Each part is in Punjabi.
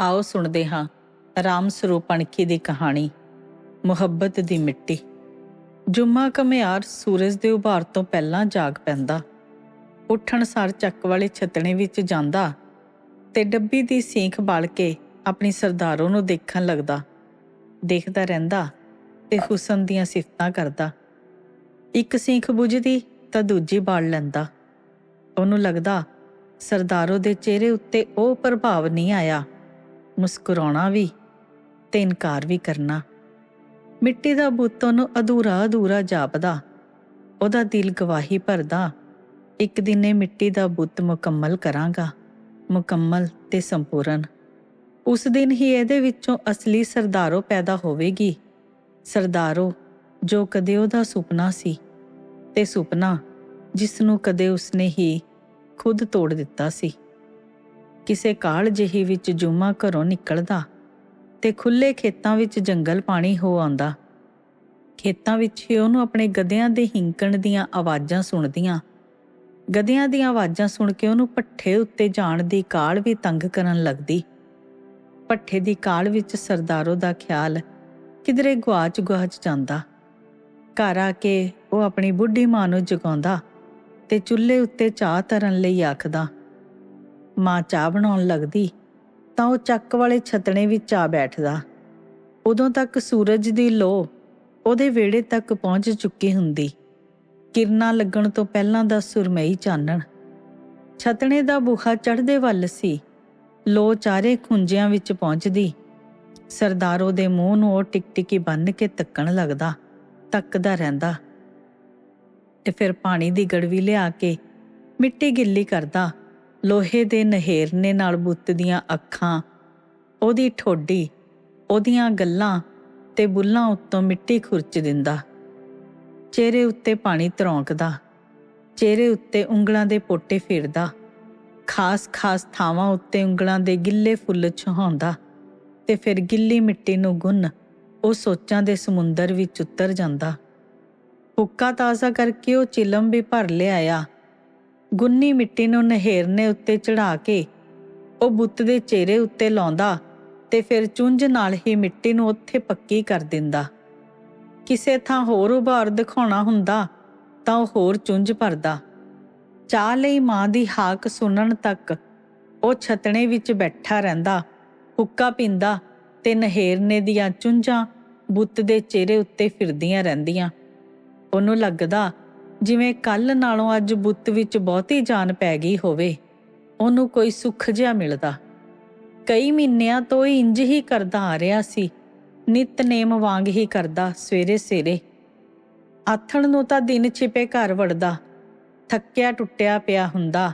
ਆਓ ਸੁਣਦੇ ਹਾਂ ਰਾਮ ਸਰੂਪ ਅਣਖੀ ਦੀ ਕਹਾਣੀ, ਮੁਹੱਬਤ ਦੀ ਮਿੱਟੀ। ਜੁਮਾ ਕਮਿਆਰ ਸੂਰਜ ਦੇ ਉਭਾਰ ਤੋਂ ਪਹਿਲਾਂ ਜਾਗ ਪੈਂਦਾ। ਉੱਠਣ ਸਾਰ ਚੱਕ ਵਾਲੇ ਛਤਣੇ ਵਿੱਚ ਜਾਂਦਾ ਤੇ ਡੱਬੀ ਦੀ ਸੀਖ ਬਾਲ ਕੇ ਆਪਣੀ ਸਰਦਾਰੋਂ ਨੂੰ ਦੇਖਣ ਲੱਗਦਾ। ਦੇਖਦਾ ਰਹਿੰਦਾ ਤੇ ਹੁਸਨ ਦੀਆਂ ਸਿਫਤਾਂ ਕਰਦਾ। ਇੱਕ ਸੀਖ ਬੁਝਦੀ ਤਾਂ ਦੂਜੀ ਬਾਲ ਲੈਂਦਾ। ਉਹਨੂੰ ਲੱਗਦਾ ਸਰਦਾਰੋ ਦੇ ਚਿਹਰੇ ਉੱਤੇ ਉਹ ਪ੍ਰਭਾਵ ਨਹੀਂ ਆਇਆ। ਮੁਸਕਰਾਉਣਾ ਵੀ ਤੇ ਇਨਕਾਰ ਵੀ ਕਰਨਾ। ਮਿੱਟੀ ਦਾ ਬੁੱਤ ਉਹਨੂੰ ਅਧੂਰਾ ਅਧੂਰਾ ਜਾਪਦਾ। ਉਹਦਾ ਦਿਲ ਗਵਾਹੀ ਭਰਦਾ, ਇੱਕ ਦਿਨ ਇਹ ਮਿੱਟੀ ਦਾ ਬੁੱਤ ਮੁਕੰਮਲ ਕਰਾਂਗਾ, ਮੁਕੰਮਲ ਤੇ ਸੰਪੂਰਨ। ਉਸ ਦਿਨ ਹੀ ਇਹਦੇ ਵਿੱਚੋਂ ਅਸਲੀ ਸਰਦਾਰੋ ਪੈਦਾ ਹੋਵੇਗੀ। ਸਰਦਾਰੋ, ਜੋ ਕਦੇ ਉਹਦਾ ਸੁਪਨਾ ਸੀ ਤੇ ਸੁਪਨਾ ਜਿਸ ਨੂੰ ਕਦੇ ਉਸਨੇ ਹੀ ਖੁਦ ਤੋੜ ਦਿੱਤਾ ਸੀ। ਕਿਸੇ ਕਾਲ ਜਿਹੀ ਵਿੱਚ ਜੁਮਾ ਘਰੋਂ ਨਿਕਲਦਾ ਤੇ ਖੁੱਲੇ ਖੇਤਾਂ ਵਿੱਚ ਜੰਗਲ ਪਾਣੀ ਹੋ ਆਉਂਦਾ। ਖੇਤਾਂ ਵਿੱਚ ਹੀ ਉਹਨੂੰ ਆਪਣੇ ਗਧਿਆਂ ਦੇ ਹਿੰਕਣ ਦੀਆਂ ਆਵਾਜ਼ਾਂ ਸੁਣਦੀਆਂ। ਗਧਿਆਂ ਦੀਆਂ ਆਵਾਜ਼ਾਂ ਸੁਣ ਕੇ ਉਹਨੂੰ ਪੱਠੇ ਉੱਤੇ ਜਾਣ ਦੀ ਕਾਲ ਵੀ ਤੰਗ ਕਰਨ ਲੱਗਦੀ। ਪੱਠੇ ਦੀ ਕਾਲ ਵਿੱਚ ਸਰਦਾਰੋ ਦਾ ਖਿਆਲ ਕਿਧਰੇ ਗੁਆਚ ਗੁਆਚ ਜਾਂਦਾ। ਘਰ ਆ ਕੇ ਉਹ ਆਪਣੀ ਬੁੱਢੀ ਮਾਂ ਨੂੰ ਜਗਾਉਂਦਾ ਤੇ ਚੁੱਲ੍ਹੇ ਉੱਤੇ ਚਾਹ ਧਰਨ ਲਈ ਆਖਦਾ ਮਾਂ ਚਾਹ ਬਣਾਉਣ ਲੱਗਦੀ, ਤਾਂ ਉਹ ਚੱਕ ਵਾਲੇ ਛਤਣੇ ਵਿੱਚ ਆ ਬੈਠਦਾ। ਉਦੋਂ ਤੱਕ ਸੂਰਜ ਦੀ ਲੋ ਉਹਦੇ ਵਿਹੜੇ ਤੱਕ ਪਹੁੰਚ ਚੁੱਕੀ ਹੁੰਦੀ। ਕਿਰਨਾਂ ਲੱਗਣ ਤੋਂ ਪਹਿਲਾਂ ਦਾ ਸੁਰਮਈ ਚਾਨਣ। ਛਤਣੇ ਦਾ ਬੁਖਾ ਚੜ੍ਹਦੇ ਵੱਲ ਸੀ। ਲੋ ਚਾਰੇ ਖੁੰਝਿਆਂ ਵਿੱਚ ਪਹੁੰਚਦੀ। ਸਰਦਾਰੋ ਦੇ ਮੂੰਹ ਨੂੰ ਉਹ ਟਿਕਟਿਕੀ ਬੰਨ ਕੇ ਤੱਕਣ ਲੱਗਦਾ, ਤੱਕਦਾ ਰਹਿੰਦਾ। ਤੇ ਫਿਰ ਪਾਣੀ ਦੀ ਗੜਵੀ ਲਿਆ ਕੇ ਮਿੱਟੀ ਗਿੱਲੀ ਕਰਦਾ। ਲੋਹੇ ਦੇ ਨਹਿਰਨੇ ਨਾਲ ਬੁੱਤ ਦੀਆਂ ਅੱਖਾਂ, ਉਹਦੀ ਠੋਡੀ, ਉਹਦੀਆਂ ਗੱਲਾਂ ਤੇ ਬੁੱਲਾਂ ਉੱਤੋਂ ਮਿੱਟੀ ਖੁਰਚ ਦਿੰਦਾ। ਚਿਹਰੇ ਉੱਤੇ ਪਾਣੀ ਤਰੌਂਕਦਾ, ਚਿਹਰੇ ਉੱਤੇ ਉਂਗਲਾਂ ਦੇ ਪੋਟੇ ਫੇਰਦਾ ਖਾਸ-ਖਾਸ ਥਾਵਾਂ ਉੱਤੇ ਉਂਗਲਾਂ ਦੇ ਗਿੱਲੇ ਫੁੱਲ ਛਹਾਉਂਦਾ ਤੇ ਫਿਰ ਗਿੱਲੀ ਮਿੱਟੀ ਨੂੰ ਗੁੰਨ ਉਹ ਸੋਚਾਂ ਦੇ ਸਮੁੰਦਰ ਵਿੱਚ ਉਤਰ ਜਾਂਦਾ। ਹੁੱਕਾ ਤਾਜ਼ਾ ਕਰਕੇ ਉਹ ਚਿਲਮ ਵੀ ਭਰ ਲਿਆਇਆ ਗੁੰਨੀ ਮਿੱਟੀ ਨੂੰ ਨਹਿਰਨੇ ਉੱਤੇ ਚੜਾ ਕੇ ਉਹ ਬੁੱਤ ਦੇ ਚਿਹਰੇ ਉੱਤੇ ਲਾਉਂਦਾ ਤੇ ਫਿਰ ਚੁੰਝ ਨਾਲ ਹੀ ਮਿੱਟੀ ਨੂੰ ਉੱਥੇ ਪੱਕੀ ਕਰ ਦਿੰਦਾ। ਕਿਸੇ ਥਾਂ ਹੋਰ ਉਭਾਰ ਦਿਖਾਉਣਾ ਹੁੰਦਾ ਤਾਂ ਉਹ ਹੋਰ ਚੁੰਝ ਭਰਦਾ। ਚਾਹ ਲਈ ਮਾਂ ਦੀ ਹਾਕ ਸੁਣਨ ਤੱਕ ਉਹ ਛਤਣੇ ਵਿੱਚ ਬੈਠਾ ਰਹਿੰਦਾ, ਹੁੱਕਾ ਪੀਂਦਾ ਤੇ ਨਹਿਰਨੇ ਦੀਆਂ ਚੁੰਝਾਂ ਬੁੱਤ ਦੇ ਚਿਹਰੇ ਉੱਤੇ ਫਿਰਦੀਆਂ ਰਹਿੰਦੀਆਂ। ਉਹਨੂੰ ਲੱਗਦਾ ਜਿਵੇਂ ਕੱਲ ਨਾਲੋਂ ਅੱਜ ਬੁੱਤ ਵਿੱਚ ਬਹੁਤੀ ਜਾਨ ਪੈ ਗਈ ਹੋਵੇ, ਉਹਨੂੰ ਕੋਈ ਸੁੱਖ ਜਿਹਾ ਮਿਲਦਾ। ਕਈ ਮਹੀਨਿਆਂ ਤੋਂ ਹੀ ਇੰਜ ਹੀ ਕਰਦਾ ਆ ਰਿਹਾ ਸੀ ਨਿਤਨੇਮ ਵਾਂਗ ਹੀ ਕਰਦਾ ਸਵੇਰੇ ਸਵੇਰੇ ਆਥਣ ਨੂੰ ਤਾਂ ਦਿਨ ਛਿਪੇ ਘਰ ਵੜਦਾ, ਥੱਕਿਆ ਟੁੱਟਿਆ ਪਿਆ ਹੁੰਦਾ,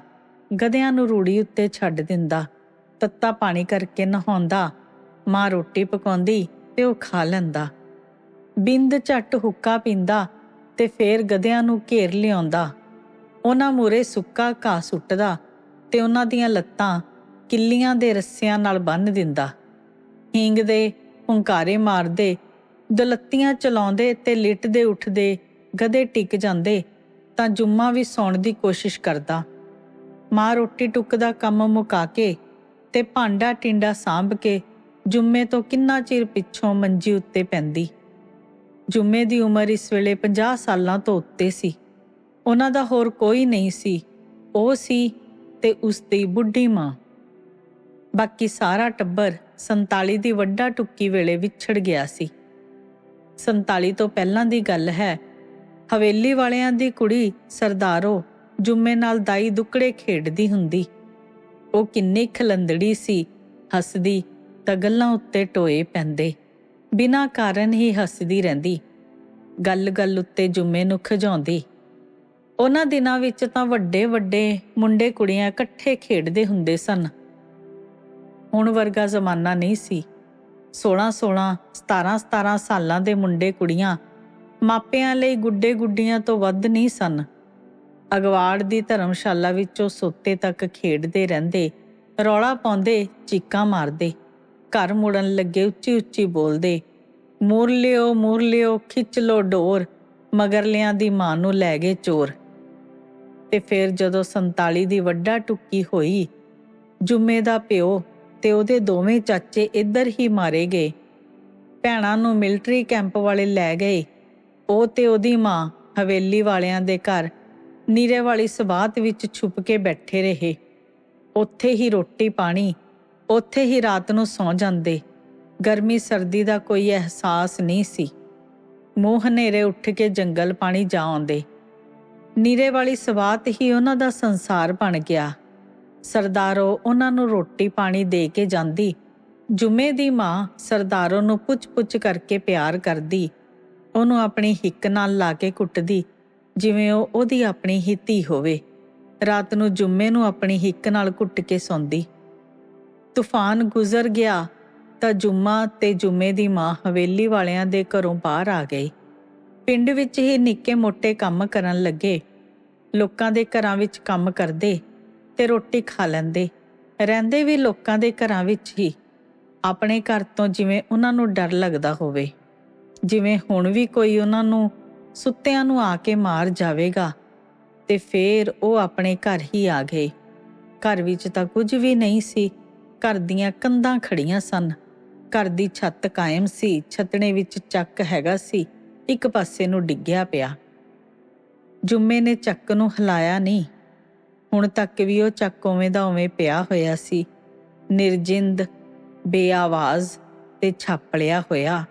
ਗਧਿਆਂ ਨੂੰ ਰੂੜੀ ਉੱਤੇ ਛੱਡ ਦਿੰਦਾ, ਤੱਤਾ ਪਾਣੀ ਕਰਕੇ ਨਹਾਉਂਦਾ, ਮਾਂ ਰੋਟੀ ਪਕਾਉਂਦੀ ਤੇ ਉਹ ਖਾ ਲੈਂਦਾ। ਬਿੰਦ ਝੱਟ ਹੁੱਕਾ ਪੀਂਦਾ ਤੇ ਫੇਰ ਗਧਿਆਂ ਨੂੰ ਘੇਰ ਲਿਆਉਂਦਾ। ਉਹਨਾਂ ਮੂਰੇ ਸੁੱਕਾ ਘਾਹ ਸੁੱਟਦਾ ਤੇ ਉਹਨਾਂ ਦੀਆਂ ਲੱਤਾਂ ਕਿੱਲੀਆਂ ਦੇ ਰੱਸਿਆਂ ਨਾਲ ਬੰਨ੍ਹ ਦਿੰਦਾ। ਹੀਂਗ ਦੇ ਹੁੰਕਾਰੇ ਮਾਰਦੇ, ਦਲੱਤੀਆਂ ਚਲਾਉਂਦੇ ਤੇ ਲਿਟਦੇ ਉੱਠਦੇ ਗਧੇ ਟਿਕ ਜਾਂਦੇ ਤਾਂ ਜੁੰਮਾ ਵੀ ਸੌਣ ਦੀ ਕੋਸ਼ਿਸ਼ ਕਰਦਾ। ਮਾਂ ਰੋਟੀ ਟੁੱਕ ਦਾ ਕੰਮ ਮੁਕਾ ਕੇ ਤੇ ਭਾਂਡਾ ਟਿੰਡਾ ਸਾਂਭ ਕੇ ਜੁੰਮੇ ਤੋਂ ਕਿੰਨਾ ਚਿਰ ਪਿੱਛੋਂ ਮੰਜੀ ਉੱਤੇ ਪੈਂਦੀ। ਜੁੰਮੇ ਦੀ ਉਮਰ ਇਸ ਵੇਲੇ 50 ਸਾਲਾਂ ਤੋਂ ਉੱਤੇ ਸੀ। ਉਹਨਾਂ ਦਾ ਹੋਰ ਕੋਈ ਨਹੀਂ ਸੀ। ਉਹ ਸੀ ਤੇ ਉਸ ਦੀ ਬੁੱਢੀ ਮਾਂ। ਬਾਕੀ ਸਾਰਾ ਟੱਬਰ 47 ਦੀ ਵੱਡਾ ਟੁੱਕੀ ਵੇਲੇ ਵਿਛੜ ਗਿਆ ਸੀ। 47 ਤੋਂ ਪਹਿਲਾਂ ਦੀ ਗੱਲ ਹੈ, ਹਵੇਲੀ ਵਾਲਿਆਂ ਦੀ ਕੁੜੀ ਸਰਦਾਰੋ ਜੁੰਮੇ ਨਾਲ ਦਾਈ ਦੁੱਕੜੇ ਖੇਡਦੀ ਹੁੰਦੀ। ਉਹ ਕਿੰਨੀ ਖਲੰਦੜੀ ਸੀ, ਹੱਸਦੀ ਤਾਂ ਗੱਲਾਂ ਉੱਤੇ ਟੋਏ ਪੈਂਦੇ। ਬਿਨਾਂ ਕਾਰਨ ਹੀ ਹੱਸਦੀ ਰਹਿੰਦੀ। ਗੱਲ-ਗੱਲ ਉੱਤੇ ਜੁੰਮੇ ਨੂੰ ਖਜਾਉਂਦੀ ਉਹਨਾਂ ਦਿਨਾਂ ਵਿੱਚ ਤਾਂ ਵੱਡੇ ਵੱਡੇ ਮੁੰਡੇ ਕੁੜੀਆਂ ਇਕੱਠੇ ਖੇਡਦੇ ਹੁੰਦੇ ਸਨ। ਹੁਣ ਵਰਗਾ ਜ਼ਮਾਨਾ ਨਹੀਂ ਸੀ। 16-16 17-17 ਸਾਲਾਂ ਦੇ ਮੁੰਡੇ ਕੁੜੀਆਂ ਮਾਪਿਆਂ ਲਈ ਗੁੱਡੇ ਗੁੱਡੀਆਂ ਤੋਂ ਵੱਧ ਨਹੀਂ ਸਨ। ਅਗਵਾੜ ਦੀ ਧਰਮਸ਼ਾਲਾ ਵਿੱਚੋਂ ਸੋਤੇ ਤੱਕ ਖੇਡਦੇ ਰਹਿੰਦੇ, ਰੌਲਾ ਪਾਉਂਦੇ, ਚੀਕਾਂ ਮਾਰਦੇ। ਘਰ ਮੁੜਨ ਲੱਗੇ ਉੱਚੀ ਉੱਚੀ ਬੋਲਦੇ, ਮੂਰ ਲਿਓ ਮੂਰ ਲਿਓ, ਖਿੱਚ ਲੋ ਡੋਰ, ਮਗਰਲਿਆਂ ਦੀ ਮਾਂ ਨੂੰ ਲੈ ਗਏ ਚੋਰ। ਤੇ ਫਿਰ ਜਦੋਂ 47 ਦੀ ਵੱਡਾ ਟੁੱਕੀ ਹੋਈ, ਜੁਮੇ ਦਾ ਪਿਓ ਤੇ ਉਹਦੇ ਦੋਵੇਂ ਚਾਚੇ ਇੱਧਰ ਹੀ ਮਾਰੇ ਗਏ। ਭੈਣਾਂ ਨੂੰ ਮਿਲਟਰੀ ਕੈਂਪ ਵਾਲੇ ਲੈ ਗਏ। ਉਹ ਤੇ ਉਹਦੀ ਮਾਂ, ਹਵੇਲੀ ਵਾਲਿਆਂ ਦੇ ਘਰ, ਨੀਰੇ ਵਾਲੀ ਸਬਾਤ ਵਿੱਚ ਛੁਪ ਕੇ ਬੈਠੇ ਰਹੇ। ਉੱਥੇ ਹੀ ਰੋਟੀ ਪਾਣੀ ਉੱਥੇ ਹੀ ਰਾਤ ਨੂੰ ਸੌਂ ਜਾਂਦੇ। ਗਰਮੀ ਸਰਦੀ ਦਾ ਕੋਈ ਅਹਿਸਾਸ ਨਹੀਂ ਸੀ। ਮੂੰਹ ਹਨੇਰੇ ਉੱਠ ਕੇ ਜੰਗਲ ਪਾਣੀ ਜਾ ਆਉਂਦੇ। ਨੀਰੇ ਵਾਲੀ ਸਵਾਤ ਹੀ ਉਹਨਾਂ ਦਾ ਸੰਸਾਰ ਬਣ ਗਿਆ। ਸਰਦਾਰੋ ਉਹਨਾਂ ਨੂੰ ਰੋਟੀ ਪਾਣੀ ਦੇ ਕੇ ਜਾਂਦੀ। ਜੁਮੇ ਦੀ ਮਾਂ ਸਰਦਾਰੋ ਨੂੰ ਪੁੱਛ-ਪੁੱਛ ਕਰਕੇ ਪਿਆਰ ਕਰਦੀ। ਉਹਨੂੰ ਆਪਣੀ ਹਿੱਕ ਨਾਲ ਲਾ ਕੇ ਕੁੱਟਦੀ, ਜਿਵੇਂ ਉਹ ਉਹਦੀ ਆਪਣੀ ਹੀ ਧੀ ਹੋਵੇ। ਰਾਤ ਨੂੰ ਜੁਮੇ ਨੂੰ ਆਪਣੀ ਹਿੱਕ ਨਾਲ ਕੁੱਟ ਕੇ ਸੌਂਦੀ। ਤੂਫਾਨ ਗੁਜ਼ਰ ਗਿਆ ਤਾਂ ਜੁਮਾ ਤੇ ਜੁਮੇ ਦੀ ਮਾਂ ਹਵੇਲੀ ਵਾਲਿਆਂ ਦੇ ਘਰੋਂ ਬਾਹਰ ਆ ਗਈ। ਪਿੰਡ ਵਿੱਚ ਹੀ ਨਿੱਕੇ ਮੋਟੇ ਕੰਮ ਕਰਨ ਲੱਗੇ। ਲੋਕਾਂ ਦੇ ਘਰਾਂ ਵਿੱਚ ਕੰਮ ਕਰਦੇ ਤੇ ਰੋਟੀ ਖਾ ਲੈਂਦੇ। ਰਹਿੰਦੇ ਵੀ ਲੋਕਾਂ ਦੇ ਘਰਾਂ ਵਿੱਚ ਹੀ। ਆਪਣੇ ਘਰ ਤੋਂ ਜਿਵੇਂ ਉਹਨਾਂ ਨੂੰ ਡਰ ਲੱਗਦਾ ਹੋਵੇ। ਜਿਵੇਂ ਹੁਣ ਵੀ ਕੋਈ ਉਹਨਾਂ ਨੂੰ ਸੁੱਤਿਆਂ ਨੂੰ ਆ ਕੇ ਮਾਰ ਜਾਵੇਗਾ ਤੇ ਫੇਰ ਉਹ ਆਪਣੇ ਘਰ ਹੀ ਆ ਗਏ। ਘਰ ਵਿੱਚ ਤਾਂ ਕੁਝ ਵੀ ਨਹੀਂ ਸੀ। ਘਰ ਦੀਆਂ ਕੰਧਾਂ ਖੜੀਆਂ ਸਨ। ਘਰ ਦੀ ਛੱਤ ਕਾਇਮ ਸੀ, ਛਤਣੇ ਵਿੱਚ ਚੱਕ ਹੈਗਾ ਸੀ, ਇੱਕ ਪਾਸੇ ਨੂੰ ਡਿੱਗਿਆ ਪਿਆ। ਜੁੰਮੇ ਨੇ ਚੱਕ ਨੂੰ ਹਿਲਾਇਆ ਨਹੀਂ। ਹੁਣ ਤੱਕ ਵੀ ਉਹ ਚੱਕ ਉਵੇਂ ਦਾ ਉਵੇਂ ਪਿਆ ਹੋਇਆ ਸੀ। ਨਿਰਜਿੰਦ, ਬੇਆਵਾਜ਼ ਤੇ ਛਾਪਲਿਆ ਹੋਇਆ।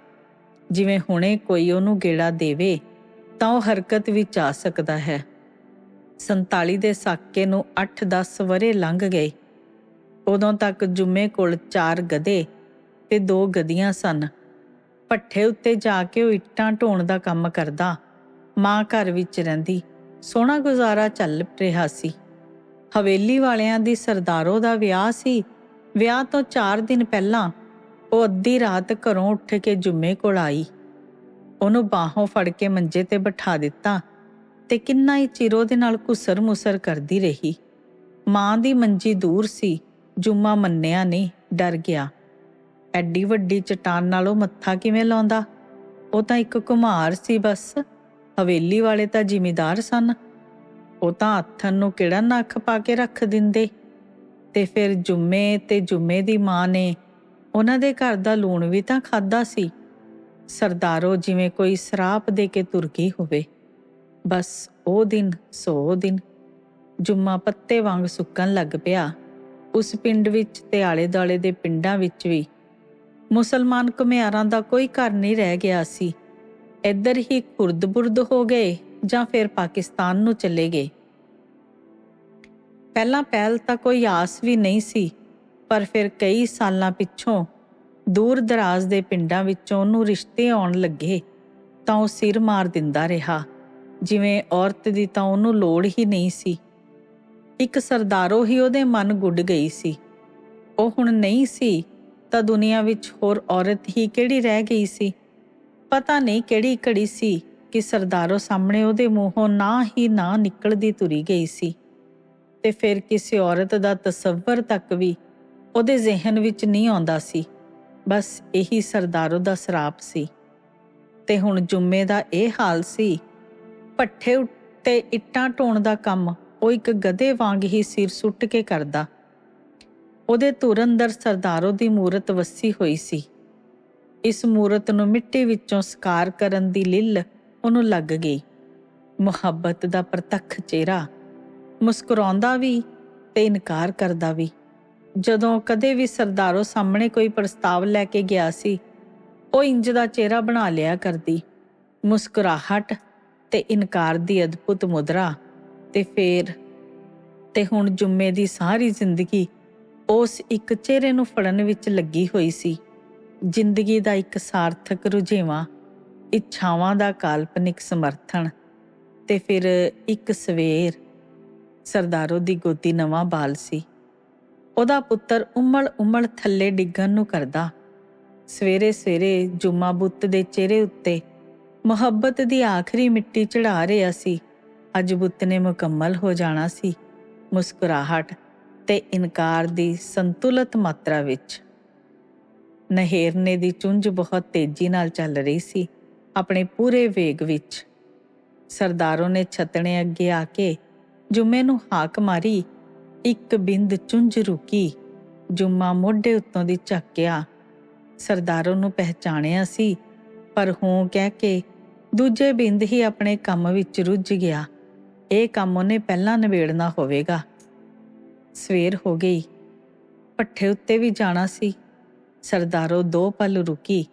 ਜਿਵੇਂ ਹੁਣੇ ਕੋਈ ਉਹਨੂੰ ਗੇੜਾ ਦੇਵੇ, ਤਾਂ ਉਹ ਹਰਕਤ ਵਿੱਚ ਆ ਸਕਦਾ ਹੈ। 47 ਦੇ ਸਾਕੇ ਨੂੰ 8-10 ਵਰੇ ਲੰਘ ਗਏ। ਉਦੋਂ ਤੱਕ ਜੁਮੇ ਕੋਲ ਚਾਰ ਗਧੇ ਤੇ ਦੋ ਗਧੀਆਂ ਸਨ। ਪੱਠੇ ਉੱਤੇ ਜਾ ਕੇ ਉਹ ਇੱਟਾਂ ਢੋਣ ਦਾ ਕੰਮ ਕਰਦਾ। ਮਾਂ ਘਰ ਵਿੱਚ ਰਹਿੰਦੀ। ਸੋਹਣਾ ਗੁਜ਼ਾਰਾ ਚੱਲ ਰਿਹਾ ਸੀ। ਹਵੇਲੀ ਵਾਲਿਆਂ ਦੀ ਸਰਦਾਰੋ ਦਾ ਵਿਆਹ ਸੀ। ਵਿਆਹ ਤੋਂ 4 ਦਿਨ ਪਹਿਲਾਂ ਉਹ ਅੱਧੀ ਰਾਤ ਘਰੋਂ ਉੱਠ ਕੇ ਜੁਮੇ ਕੋਲ ਆਈ। ਉਹਨੂੰ ਬਾਹੋਂ ਫੜ ਕੇ ਮੰਜੇ ਤੇ ਬਿਠਾ ਦਿੱਤਾ ਤੇ ਕਿੰਨਾ ਹੀ ਚਿਰ ਉਹਦੇ ਨਾਲ ਕੁਸਰ ਮੁਸਰ ਕਰਦੀ ਰਹੀ। ਮਾਂ ਦੀ ਮੰਜੀ ਦੂਰ ਸੀ। ਜੁਮਾ ਮੰਨਿਆ ਨਹੀਂ, ਡਰ ਗਿਆ। ਐਡੀ ਵੱਡੀ ਚਟਾਨ ਨਾਲੋਂ ਮੱਥਾ ਕਿਵੇਂ ਲਾਉਂਦਾ? ਉਹ ਤਾਂ ਇੱਕ ਕੁਮਾਰ ਸੀ ਬਸ। ਹਵੇਲੀ ਵਾਲੇ ਤਾਂ ਜ਼ਿਮੀਦਾਰ ਸਨ। ਉਹ ਤਾਂ ਹੱਥਨ ਨੂੰ ਕਿਹੜਾ ਨੱਖ ਪਾ ਕੇ ਰੱਖ ਦਿੰਦੇ। ਤੇ ਫਿਰ ਜੁਮੇ ਤੇ ਜੁਮੇ ਦੀ ਮਾਂ ਨੇ ਉਹਨਾਂ ਦੇ ਘਰ ਦਾ ਲੂਣ ਵੀ ਤਾਂ ਖਾਦਾ ਸੀ। ਸਰਦਾਰੋ, ਜਿਵੇਂ ਕੋਈ ਸਰਾਪ ਦੇ ਕੇ ਤੁਰ ਗਈ ਹੋਵੇ। ਬਸ ਉਹ ਦਿਨ, ਸੋ ਦਿਨ ਜੁਮਾ ਪੱਤੇ ਵਾਂਗ ਸੁੱਕਣ ਲੱਗ ਪਿਆ। ਉਸ ਪਿੰਡ ਵਿੱਚ ਤੇ ਆਲੇ-ਦਾਲੇ ਦੇ ਪਿੰਡਾਂ ਵਿੱਚ ਵੀ। ਮੁਸਲਮਾਨ ਘੁਮਿਆਰਾਂ ਦਾ ਕੋਈ ਘਰ ਨਹੀਂ ਰਹਿ ਗਿਆ ਸੀ। ਇੱਧਰ ਹੀ ਖੁਰਦ-ਬੁਰਦ ਹੋ ਗਏ ਜਾਂ ਫਿਰ ਪਾਕਿਸਤਾਨ ਨੂੰ ਚਲੇ ਗਏ। ਪਹਿਲਾਂ ਪਹਿਲ ਤਾਂ ਕੋਈ ਆਸ ਵੀ ਨਹੀਂ ਸੀ, ਪਰ ਫਿਰ ਕਈ ਸਾਲਾਂ ਪਿੱਛੋਂ ਦੂਰ ਦਰਾਜ਼ ਦੇ ਪਿੰਡਾਂ ਵਿੱਚੋਂ ਉਹਨੂੰ ਰਿਸ਼ਤੇ ਆਉਣ ਲੱਗੇ ਤਾਂ ਉਹ ਸਿਰ ਮਾਰ ਦਿੰਦਾ ਰਿਹਾ। ਜਿਵੇਂ ਔਰਤ ਦੀ ਤਾਂ ਉਹਨੂੰ ਲੋੜ ਹੀ ਨਹੀਂ ਸੀ। ਇੱਕ ਸਰਦਾਰੋ ਹੀ ਉਹਦੇ ਮਨ ਗੁੱਡ ਗਈ ਸੀ। ਉਹ ਹੁਣ ਨਹੀਂ ਸੀ, ਤਾਂ ਦੁਨੀਆ ਵਿੱਚ ਹੋਰ ਔਰਤ ਹੀ ਕਿਹੜੀ ਰਹਿ ਗਈ ਸੀ? ਪਤਾ ਨਹੀਂ ਕਿਹੜੀ ਘੜੀ ਸੀ ਕਿ ਸਰਦਾਰੋ ਸਾਹਮਣੇ ਉਹਦੇ ਮੂੰਹੋਂ ਨਾ ਹੀ ਨਾ ਨਿਕਲਦੀ ਤੁਰੀ ਗਈ ਸੀ। ਤੇ ਫਿਰ ਕਿਸੇ ਔਰਤ ਦਾ ਤਸੱਵਰ ਤੱਕ ਵੀ ਉਹਦੇ ਜ਼ਿਹਨ ਵਿੱਚ ਨਹੀਂ ਆਉਂਦਾ ਸੀ। ਬਸ ਇਹੀ ਸਰਦਾਰੋ ਦਾ ਸਰਾਪ ਸੀ। ਤੇ ਹੁਣ ਜੁੰਮੇ ਦਾ ਇਹ ਹਾਲ ਸੀ ਪੱਠੇ ਉੱਤੇ ਇੱਟਾਂ ਢੋਣ ਦਾ ਕੰਮ ਉਹ ਇੱਕ ਗਧੇ ਵਾਂਗ ਹੀ ਸਿਰ ਸੁੱਟ ਕੇ ਕਰਦਾ। ਉਹਦੇ ਧੁਰ ਅੰਦਰ ਸਰਦਾਰੋ ਦੀ ਮੂਰਤ ਵਸੀ ਹੋਈ ਸੀ। ਇਸ ਮੂਰਤ ਨੂੰ ਮਿੱਟੀ ਵਿੱਚੋਂ ਸਕਾਰ ਕਰਨ ਦੀ ਲਿੱਲ ਉਹਨੂੰ ਲੱਗ ਗਈ। ਮੁਹੱਬਤ ਦਾ ਪ੍ਰਤੱਖ ਚਿਹਰਾ, ਮੁਸਕਰਾਉਂਦਾ ਵੀ ਤੇ ਇਨਕਾਰ ਕਰਦਾ ਵੀ। ਜਦੋਂ ਕਦੇ ਵੀ ਸਰਦਾਰੋ ਸਾਹਮਣੇ ਕੋਈ ਪ੍ਰਸਤਾਵ ਲੈ ਕੇ ਗਿਆ ਸੀ, ਉਹ ਇੰਜ ਦਾ ਚਿਹਰਾ ਬਣਾ ਲਿਆ ਕਰਦੀ। ਮੁਸਕਰਾਹਟ ਤੇ ਇਨਕਾਰ ਦੀ ਅਦਭੁਤ ਮੁਦਰਾ ਤੇ ਫੇਰ ਤੇ ਹੁਣ ਜੁੰਮੇ ਦੀ ਸਾਰੀ ਜ਼ਿੰਦਗੀ ਉਸ ਇੱਕ ਚਿਹਰੇ ਨੂੰ ਫੜਨ ਵਿੱਚ ਲੱਗੀ ਹੋਈ ਸੀ। ਜ਼ਿੰਦਗੀ ਦਾ ਇੱਕ ਸਾਰਥਕ ਰੁਝੇਵਾਂ, ਇੱਛਾਵਾਂ ਦਾ ਕਾਲਪਨਿਕ ਸਮਰਥਨ ਤੇ ਫਿਰ ਇੱਕ ਸਵੇਰ ਸਰਦਾਰੋ ਦੀ ਗੋਦੀ ਨਵਾਂ ਬਾਲ ਸੀ। ਉਹਦਾ ਪੁੱਤਰ ਉਮਲ ਉਮਲ ਥੱਲੇ ਡਿੱਗਣ ਨੂੰ ਕਰਦਾ। ਸਵੇਰੇ ਸਵੇਰੇ ਜੁਮਾ ਬੁੱਤ ਦੇ ਚਿਹਰੇ ਉੱਤੇ ਮੁਹੱਬਤ ਦੀ ਆਖਰੀ ਮਿੱਟੀ ਚੜਾ ਰਿਹਾ ਸੀ। ਅੱਜ ਬੁੱਤ ਨੇ ਮੁਕੰਮਲ ਹੋ ਜਾਣਾ ਸੀ। ਮੁਸਕਰਾਹਟ ਤੇ ਇਨਕਾਰ ਦੀ ਸੰਤੁਲਿਤ ਮਾਤਰਾ ਵਿੱਚ। ਨਹਿਰਨੇ ਦੀ ਚੁੰਝ ਬਹੁਤ ਤੇਜ਼ੀ ਨਾਲ ਚੱਲ ਰਹੀ ਸੀ, ਆਪਣੇ ਪੂਰੇ ਵੇਗ ਵਿੱਚ। ਸਰਦਾਰੋਂ ਨੇ ਛਤਣੇ ਅੱਗੇ ਆ ਕੇ ਜੁਮੇ ਨੂੰ ਹਾਕ ਮਾਰੀ। ਇੱਕ ਬਿੰਦ ਚੁੰਝ ਰੁਕੀ। ਜੁਮਾ ਮੋਢੇ ਉੱਤੋਂ ਦੀ ਝੱਕਿਆ ਸਰਦਾਰੋ ਨੂੰ ਪਹਿਚਾਣਿਆ ਸੀ, ਪਰ ਹੂੰ ਕਹਿ ਕੇ ਦੂਜੇ ਬਿੰਦ ਹੀ ਆਪਣੇ ਕੰਮ ਵਿੱਚ ਰੁੱਝ ਗਿਆ। ਇਹ ਕੰਮ ਉਹਨੇ ਪਹਿਲਾਂ ਨਿਬੇੜਨਾ ਹੋਵੇਗਾ। ਸਵੇਰ ਹੋ ਗਈ। ਪੱਠੇ ਉੱਤੇ ਵੀ ਜਾਣਾ ਸੀ। ਸਰਦਾਰੋ ਦੋ ਪਲ ਰੁਕੀ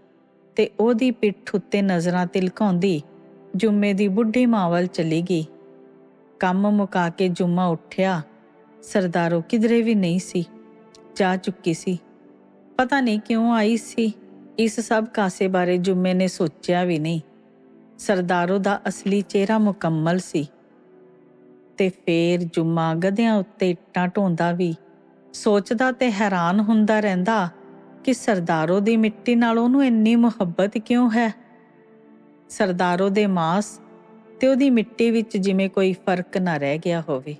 ਤੇ ਉਹਦੀ ਪਿੱਠ ਉੱਤੇ ਨਜ਼ਰਾਂ ਤਿਲਕਾਉਂਦੀ ਜੁੰਮੇ ਦੀ ਬੁੱਢੀ ਮਾਂ ਵੱਲ ਚਲੀ ਗਈ। ਕੰਮ ਮੁਕਾ ਕੇ ਜੁੰਮਾ ਉੱਠਿਆ। ਸਰਦਾਰੋ ਕਿਧਰੇ ਵੀ ਨਹੀਂ ਸੀ। ਜਾ ਚੁੱਕੀ ਸੀ। ਪਤਾ ਨਹੀਂ ਕਿਉਂ ਆਈ ਸੀ। ਇਸ ਸਭ ਕਾਸੇ ਬਾਰੇ ਜੁੰਮੇ ਨੇ ਸੋਚਿਆ ਵੀ ਨਹੀਂ। ਸਰਦਾਰੋ ਦਾ ਅਸਲੀ ਚਿਹਰਾ ਮੁਕੰਮਲ ਸੀ। ਤੇ ਫੇਰ ਜੁਮਾ ਗਧਿਆਂ ਉੱਤੇ ਇੱਟਾਂ ਢੋਂਦਾ ਵੀ। ਸੋਚਦਾ ਤੇ ਹੈਰਾਨ ਹੁੰਦਾ ਰਹਿੰਦਾ ਕਿ ਸਰਦਾਰੋ ਦੀ ਮਿੱਟੀ ਨਾਲ ਉਹਨੂੰ ਇੰਨੀ ਮੁਹੱਬਤ ਕਿਉਂ ਹੈ? ਸਰਦਾਰੋ ਦੇ ਮਾਸ ਤੇ ਉਹਦੀ ਮਿੱਟੀ ਵਿੱਚ ਜਿਵੇਂ ਕੋਈ ਫ਼ਰਕ ਨਾ ਰਹਿ ਗਿਆ ਹੋਵੇ।